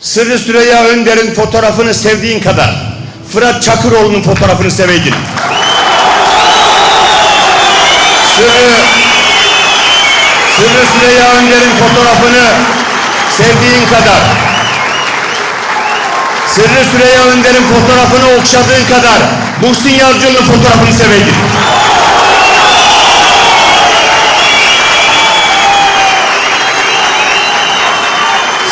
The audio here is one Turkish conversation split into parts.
Sırrı Süreyya Önder'in fotoğrafını sevdiğin kadar Fırat Çakıroğlu'nun fotoğrafını seveydin. Sırrı, Sırrı Süreyya Önder'in fotoğrafını sevdiğin kadar Sırrı Süreyya Önder'in fotoğrafını okşadığın kadar Muhsin Yavcıoğlu'nun fotoğrafını seveydin.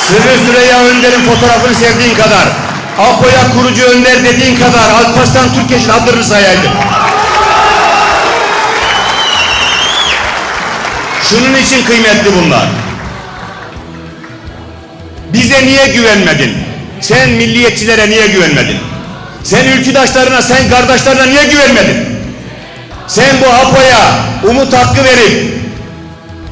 Sırrı Süreyya Önder'in fotoğrafını sevdiğin kadar, Apo'ya kurucu önder dediğin kadar Alparslan Türkeş'in adını sayaydın. Şunun için kıymetli bunlar. Bize niye güvenmedin? Sen milliyetçilere niye güvenmedin? Sen ülküdaşlarına, sen kardeşlerine niye güvenmedin? Sen bu Apo'ya umut hakkı verip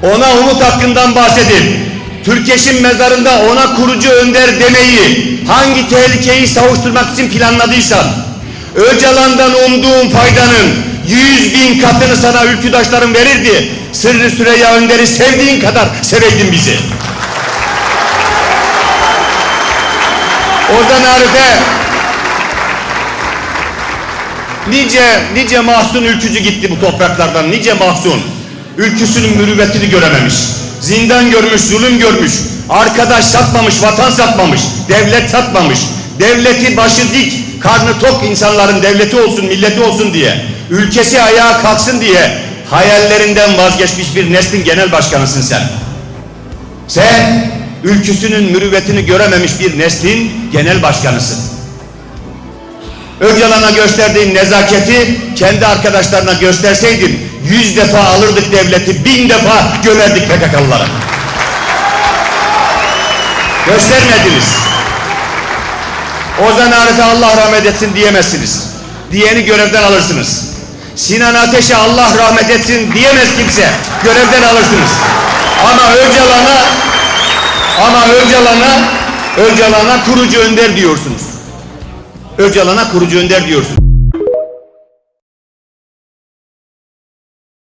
ona umut hakkından bahsedip Türkeş'in mezarında ona kurucu önder demeyi hangi tehlikeyi savuşturmak için planladıysan Öcalan'dan umduğun faydanın yüz bin katını sana ülküdaşların verirdi. Sırrı Süreyya Önder'i sevdiğin kadar seveydin bizi. Ozan Arif'e nice nice mahzun ülkücü gitti bu topraklardan nice mahzun ülküsünün mürüvvetini görememiş. Zindan görmüş zulüm görmüş. Arkadaş satmamış vatan satmamış devlet satmamış. Devleti başı dik karnı tok insanların devleti olsun milleti olsun diye. Ülkesi ayağa kalksın diye hayallerinden vazgeçmiş bir neslin genel başkanısın sen. Sen ülküsünün mürüvvetini görememiş bir neslin genel başkanısın Öcalan'a gösterdiğin nezaketi kendi arkadaşlarına gösterseydin yüz defa alırdık devleti, bin defa gömerdik PKK'lılara. Göstermediniz. Ozan Arif'e Allah rahmet etsin diyemezsiniz. Diyeni görevden alırsınız. Sinan Ateş'e Allah rahmet etsin diyemez kimse. Görevden alırsınız. Ama Öcalan'a ama Öcalan'a Öcalan'a kurucu önder diyorsunuz. Öcalan'a kurucu önder diyorsun.